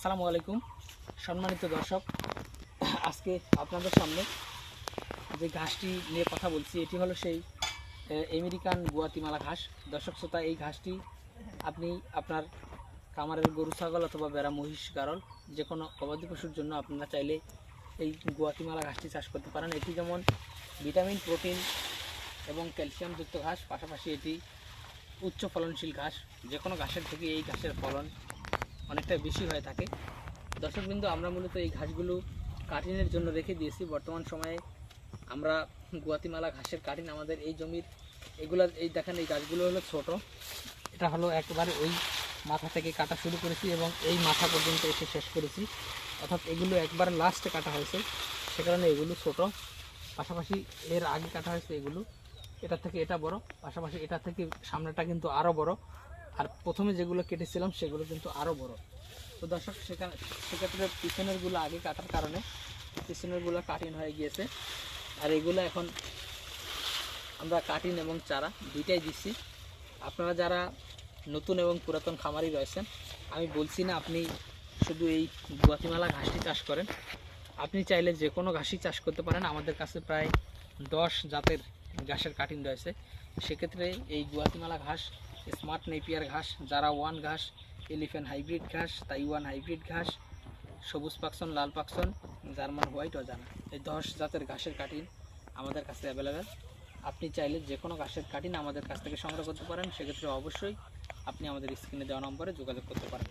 আসসালামু আলাইকুম, সম্মানিত দর্শক। আজকে আপনাদের সামনে যে ঘাসটি নিয়ে কথা বলছি, এটি হলো সেই আমেরিকান গুয়াতিমালা ঘাস। দর্শক শ্রোতা, এই ঘাসটি আপনি আপনার খামারের গরু, ছাগল অথবা বেড়া মহিষ, গারল যে কোনো গবাদি পশুর জন্য আপনারা চাইলে এই গুয়াতিমালা ঘাসটি চাষ করতে পারেন। এটি যেমন ভিটামিন, প্রোটিন এবং ক্যালসিয়ামযুক্ত ঘাস, পাশাপাশি এটি উচ্চ ফলনশীল ঘাস। যে কোনো ঘাসের থেকে এই ঘাসের ফলন অনেকটা বেশি হয়ে থাকে। দর্শকবিন্দু, আমরা মূলত এই ঘাসগুলো কাটিনের জন্য রেখে দিয়েছি। বর্তমান সময়ে আমরা গুয়াতিমালা ঘাসের কাটিন আমাদের এই জমির, এগুলা এই দেখেন, এই গাছগুলো হলো ছোট। এটা হলো একেবারে ওই মাথা থেকে কাটা শুরু করেছি এবং এই মাথা পর্যন্ত এসে শেষ করেছি। অর্থাৎ এগুলো একবার লাস্টে কাটা হয়েছে। সে কারণে এগুলো ছোট। পাশাপাশি এর আগে কাটা হয়েছে এগুলো। এটা থেকে এটা বড়। পাশাপাশি এটা থেকে সামনেটা কিন্তু আরও বড়। আর প্রথমে যেগুলো কেটেছিলাম, সেগুলো কিন্তু আরও বড়। তো দর্শক, সেখানে সেক্ষেত্রে পিছনেরগুলো আগে কাটার কারণে পিছনেরগুলো কাটিন হয়ে গিয়েছে। আর এগুলো এখন আমরা কাটিন এবং চারা দুইটাই দিচ্ছি আপনারা যারা নতুন এবং পুরাতন খামারি রয়েছেন, আমি বলছি না আপনি শুধু এই গুয়াতিমালা ঘাসটি চাষ করেন। আপনি চাইলে যে কোনো ঘাসই চাষ করতে পারেন। আমাদের কাছে প্রায় দশ জাতের ঘাসের কাটিন রয়েছে। সেক্ষেত্রে এই গুয়াতিমালা ঘাস স্মার্ট নেপিয়ার ঘাস যারা ওয়ান ঘাস, এলিফ্যান্ট হাইব্রিড ঘাস, তাইওয়ান হাইব্রিড ঘাস, সবুজ পাকসন, লাল পাকসন, জার্মান হোয়াইট অজানা। এই দশ জাতের ঘাসের কাটিন আমাদের কাছে অ্যাভেলেবেল আপনি চাইলে যে কোনো ঘাসের কাটিন আমাদের কাছ থেকে সংগ্রহ করতে পারেন। সেক্ষেত্রে অবশ্যই আপনি আমাদের স্ক্রিনে দেওয়া নম্বরে যোগাযোগ করতে পারেন।